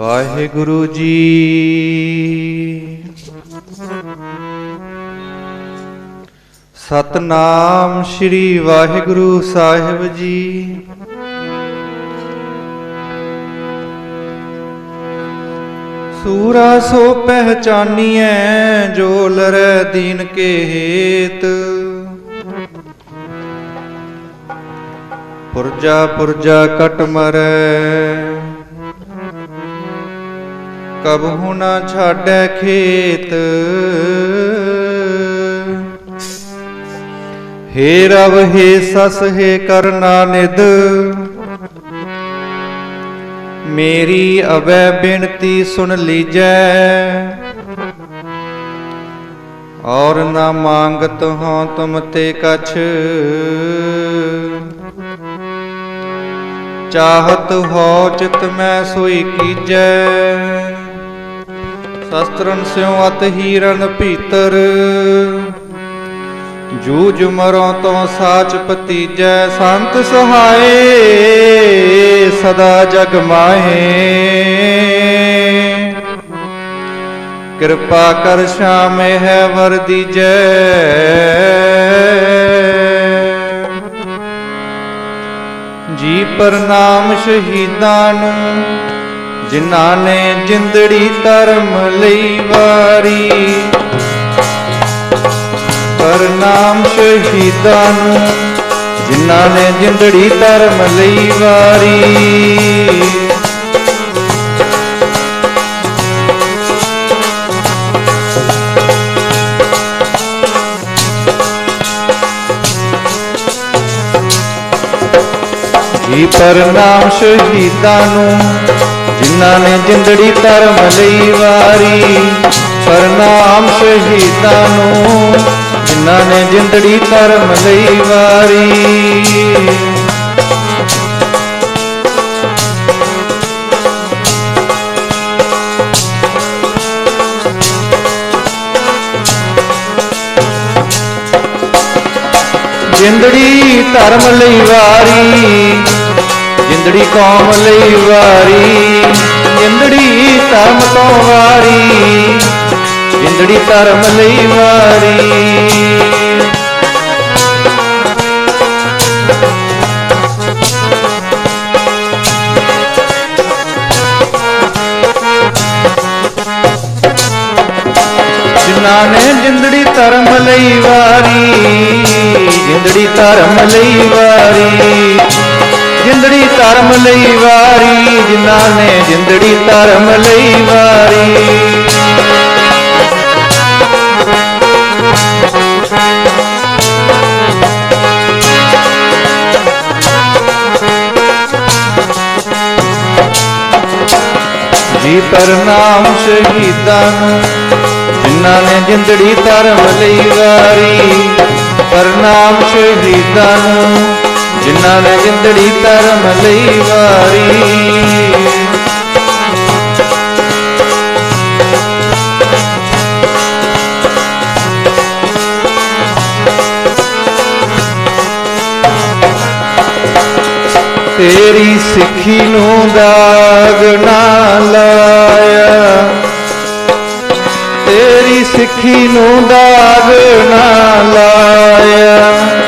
ਵਾਹਿਗੁਰੂ ਜੀ। ਸਤਨਾਮ ਸ੍ਰੀ ਵਾਹਿਗੁਰੂ ਸਾਹਿਬ ਜੀ। ਸੂਰਾ ਸੋ ਪਹਿਚਾਨੀਐ ਜੋ ਲਰੈ ਦੀਨ ਕੇ ਹੇਤ ਪੁਰਜਾ ਪੁਰਜਾ ਕਟ ਮਰੈ। ਕਬਹੁ ਨਾ ਛਾੜੈ ਖੇਤ? ਹੇ ਰਵ ਹੇ ਸਸ, ਹੇ ਕਰਨਾ ਨਿਦ ਮੇਰੀ ਅਵੈ ਬਿਨਤੀ ਸੁਣ ਲੀਜੈ। ਔਰ ਨਾ ਮੰਗਤ ਹਾਂ ਤੁਮ ਤੇ ਕਛ। ਚਾਹਤ ਹੋ ਚਿਤ ਮੈਂ ਸੋਈ ਕੀਜੈ। ਸ਼ਸਤਰਨ ਸਿਉ ਅਤ ਹੀਰਨ ਭੀਤਰ। ਜੂਝ ਮਰੋ ਤੋ ਸਾਚ ਪਤੀਜੈ ਸੰਤ ਸਹਾਏ, ਸਦਾ ਜਗ ਮਾਹੇ। ਕਿਰਪਾ ਕਰ ਸ਼ਾਮੇ ਹੈ ਵਰਦੀ ਜੈ ਜੀ ਪ੍ਰਨਾਮ ਸ਼ਹੀਦਾਂ ਨੂੰ ਜਿਨ੍ਹਾਂ ਨੇ ਜਿੰਦੜੀ ਧਰਮ ਲਈ ਵਾਰੀ ਪ੍ਰਨਾਮ ਸ਼ਹੀਦਾਂ ਨੂੰ ਜਿਨ੍ਹਾਂ ਨੇ ਜਿੰਦੜੀ ਧਰਮ ਲਈ ਵਾਰੀ। ਜੀ ਪ੍ਰਨਾਮ ਸ਼ਹੀਦਾਂ ਨੂੰ ਜਿਨ੍ਹਾਂ ਨੇ ਜਿੰਦੜੀ ਧਰਮ ਲਈ ਵਾਰੀ ਪ੍ਰਨਾਮ ਸ਼ਹੀਦਾਂ ਨੂੰ ਜਿਨ੍ਹਾਂ ਨੇ ਜਿੰਦੜੀ ਧਰਮ ਲਈ ਵਾਰੀ। ਜਿੰਦੜੀ ਧਰਮ ਲਈ ਵਾਰੀ ਜਿੰਦੜੀ ਕੌਮ ਲਈ ਵਾਰੀ ਜਿੰਦੜੀ ਧਰਮ ਤੋਂ ਵਾਰੀ ਜਿੰਦੜੀ ਧਰਮ ਲਈ ਵਾਰੀ ਜਿਨ੍ਹਾਂ ਨੇ ਜਿੰਦੜੀ ਧਰਮ ਲਈ ਵਾਰੀ ਜਿੰਦੜੀ ਧਰਮ ਲਈ ਵਾਰੀ ਜਿੰਦੜੀ ਧਰਮ ਜਿਨ੍ਹਾਂ ਨੇ ਜਿੰਦੜੀ ਧਰਮ ਲਈ ਵਾਰੀ। ਜੀ ਪ੍ਰਨਾਮ ਸ਼ਹੀਦਾਂ ਨੂੰ, ਜਿਨ੍ਹਾਂ ਨੇ ਜਿੰਦੜੀ ਧਰਮ ਲਈ ਵਾਰੀ ਪ੍ਰਨਾਮ ਸ਼ਹੀਦਾਂ ਨੂੰ ਜਿਨ੍ਹਾਂ ਨੇ ਜਿੰਦੜੀ ਧਰਮ ਲਈ ਵਾਰੀ। ਤੇਰੀ ਸਿੱਖੀ ਨੂੰ ਦਾਗ ਨਾ ਲਾਇਆ। ਤੇਰੀ ਸਿੱਖੀ ਨੂੰ ਦਾਗ ਨਾ ਲਾਇਆ।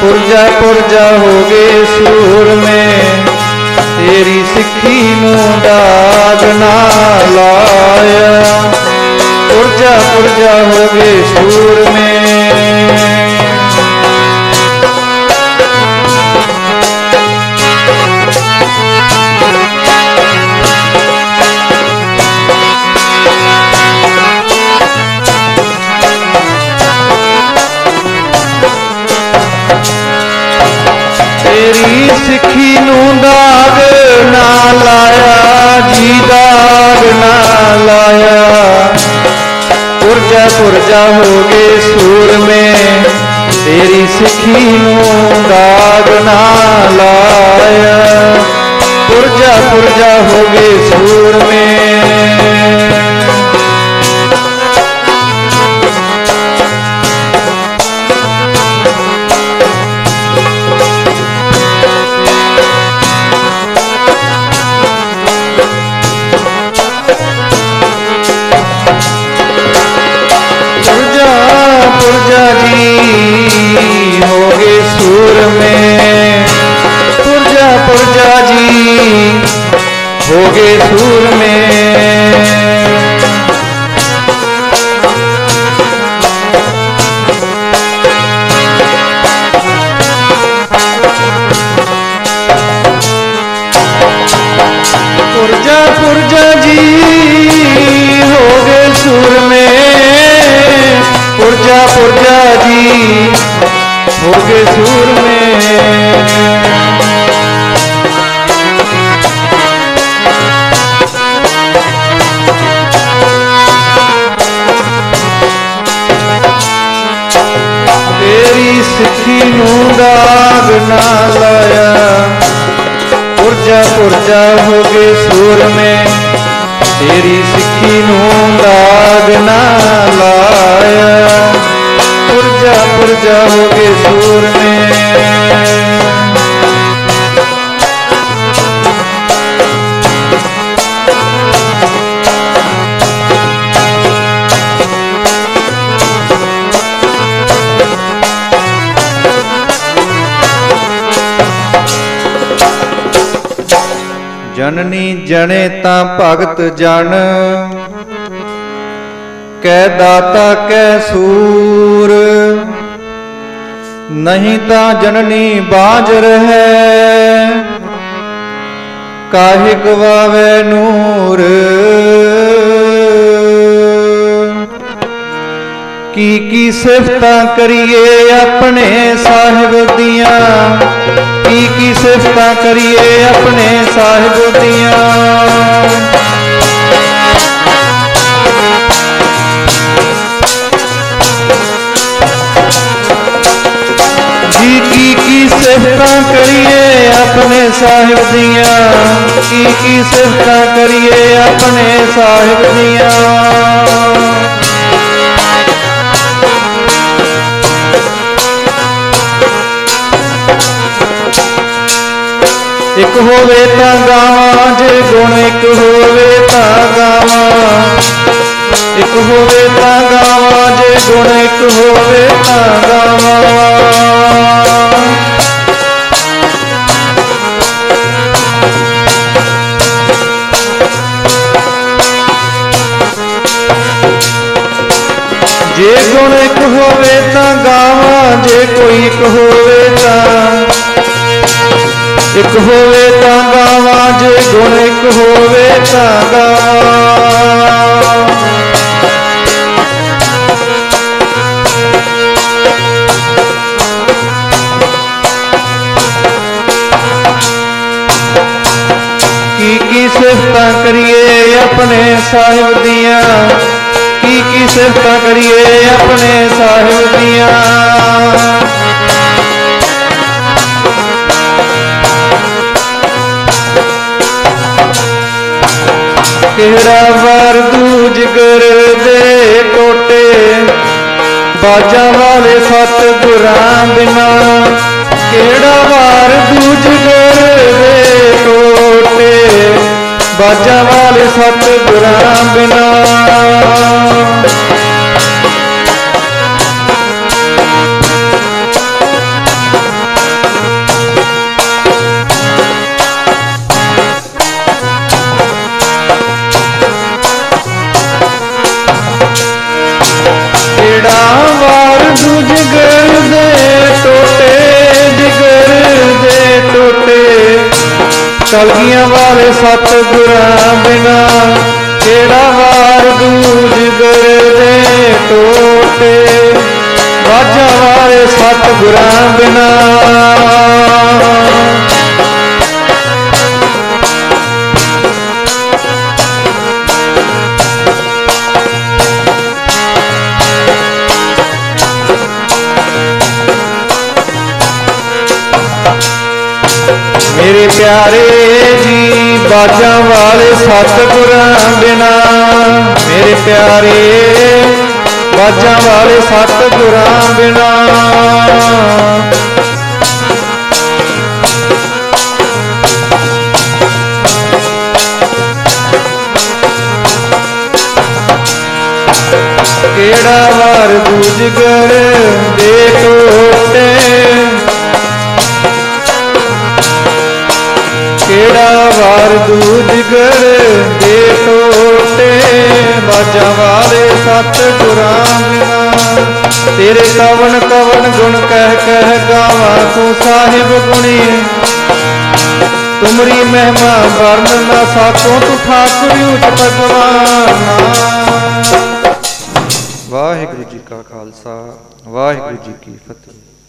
ਪੁਰਜਾ ਪੁਰਜਾ ਹੋ ਗਏ ਸੂਰਮੇ ਤੇਰੀ ਸਿੱਖੀ ਨੂੰ ਦਾਗ ਨਾ ਲਾਇਆ। ਪੁਰਜਾ ਪੁਰਜਾ ਹੋ ਗਏ ਸੂਰਮੇ ਸਿੱਖੀ ਨੂੰ ਦਾਗ ਨਾ ਲਾਇਆ, ਜੀ ਦਾਗ ਨਾ ਲਾਇਆ। ਪੁਰਜਾ ਪੁਰਜਾ ਹੋ ਗਏ ਸੂਰਮੇ ਤੇਰੀ ਸਿੱਖੀ ਨੂੰ ਹੋਏ ਸੂਰ ਮੇ। ਪੁਰਜਾ ਪੁਰਜਾ ਜੀ ਹੋਗੇ ਸੂਰ ਗਏ ਸੂਰ ਤੇਰੀ ਸਿੱਖੀ ਨੂੰ ਦਾਗ ਜਨਨੀ ਜਣੇ ਤਾਂ ਭਗਤ ਜਨ ਕੈ ਦਾਤਾ, ਕੈ ਸੂਰ। ਨਹੀਂ ਤਾਂ ਜਨਨੀ ਬਾਜ ਰਹੈ। ਕਾਹੇ ਗਵਾਵੇ ਨੂਰ। ਕੀ ਕੀ ਸਿਫਤਾਂ ਕਰੀਏ ਆਪਣੇ ਸਾਹਿਬ ਦੀਆਂ? ਕੀ ਕੀ ਸਿਫਤਾਂ ਕਰੀਏ ਆਪਣੇ ਸਾਹਿਬ ਦੀਆਂ? ਜੀ ਕੀ ਕੀ ਸਿਫਤਾਂ ਕਰੀਏ ਆਪਣੇ ਸਾਹਿਬ ਦੀਆਂ? ਕੀ ਕੀ ਸਿਫਤਾਂ ਕਰੀਏ ਆਪਣੇ ਸਾਹਿਬ ਦੀਆਂ? ਇੱਕ ਹੋਵੇ ਤਾਂ ਗਾਵਾਂ ਜੇ ਗੁਣ ਇੱਕ ਹੋਵੇ ਤਾਂ ਗਾਵਾਂ ਇੱਕ ਹੋਵੇ ਤਾਂ ਗਾਵਾਂ ਜੇ ਗੁਣ ਇੱਕ ਹੋਵੇ ਤਾਂ ਗਾਵਾਂ ਜੇ ਗੁਣ ਇੱਕ ਹੋਵੇ ਤਾਂ ਗਾਵਾਂ ਜੇ ਕੋਈ ਇੱਕ ਹੋਵੇ ਤਾਂ ਇੱਕ ਹੋਵੇ ਤਾਂ ਗਾਵਾਂ ਜੇ ਗੁਣ ਇੱਕ ਹੋਵੇ ਤਾਂ ਗਾਵਾਂ ਕੀ ਕੀ ਸਿਫਤਾਂ ਕਰੀਏ ਆਪਣੇ ਸਾਹਿਬ ਦੀਆਂ? ਕੀ ਕੀ ਸਿਫਤਾਂ ਕਰੀਏ ਆਪਣੇ ਸਾਹਿਬ ਦੀਆਂ? ਕਿਹੜਾ ਵਾਰ ਦੂਜ ਗੁਰ ਦੇ ਟੋਟੇ ਬਾਜਾਂ ਵਾਲੇ ਸਤ ਗੁਰਾਂ ਬਿਨਾ ਕਿਹੜਾ ਵਾਰ ਦੂਜ ਗੁਰ ਦੇ ਟੋਟੇ ਬਾਜਾਂ ਵਾਲੇ ਸਤ ਗੁਰਾਂ ਬਿਨਾ ਵਾਲੇ ਸਤ ਗੁਰਾਂ ਬਿਨਾ ਕਿਹੜਾ ਵਾਰ ਦੂਜ ਗੁਰ ਟੋਟੇ। ਬਾਜਾਂ ਵਾਲੇ ਸਤ ਗੁਰਾਂ ਬਿਨਾ। ਮੇਰੇ ਪਿਆਰੇ ਜੀ, ਬਾਜਾਂ ਵਾਲੇ ਸਤਿਗੁਰਾਂ ਬਿਨਾ ਮੇਰੇ ਪਿਆਰੇ, ਬਾਜਾਂ ਵਾਲੇ ਸਤਿਗੁਰਾਂ ਬਿਨਾ ਕਿਹੜਾ ਵਾਰ ਦੂਜਗਰ ਦੇ ਟੋਟੇ ਕਿਹੜਾ ਵਾਰ ਦੂਜਗਰ ਦੇ ਟੋਟੇ? ਬਾਜਾਂ ਵਾਲੇ ਸਤ ਗੁਰਾਂ ਤੇਰੇ ਕਵਨ ਕਵਨ ਗੁਣ ਕਹਿ ਕਹਿ ਗਾਵਾਂ ਤੂੰ ਸਾਹਿਬ ਗੁਣੀ। ਤੁਮਰੀ ਮਹਿਮਾ ਵਰਨ ਨਾ ਸਾਕੋ ਤੂੰ ਠਾਕੁਰ ਉਚ ਭਗਵਾਨਾ ਵਾਹਿਗੁਰੂ ਜੀ ਕਾ ਖਾਲਸਾ, ਵਾਹਿਗੁਰੂ ਜੀ ਕੀ ਫਤਿਹ।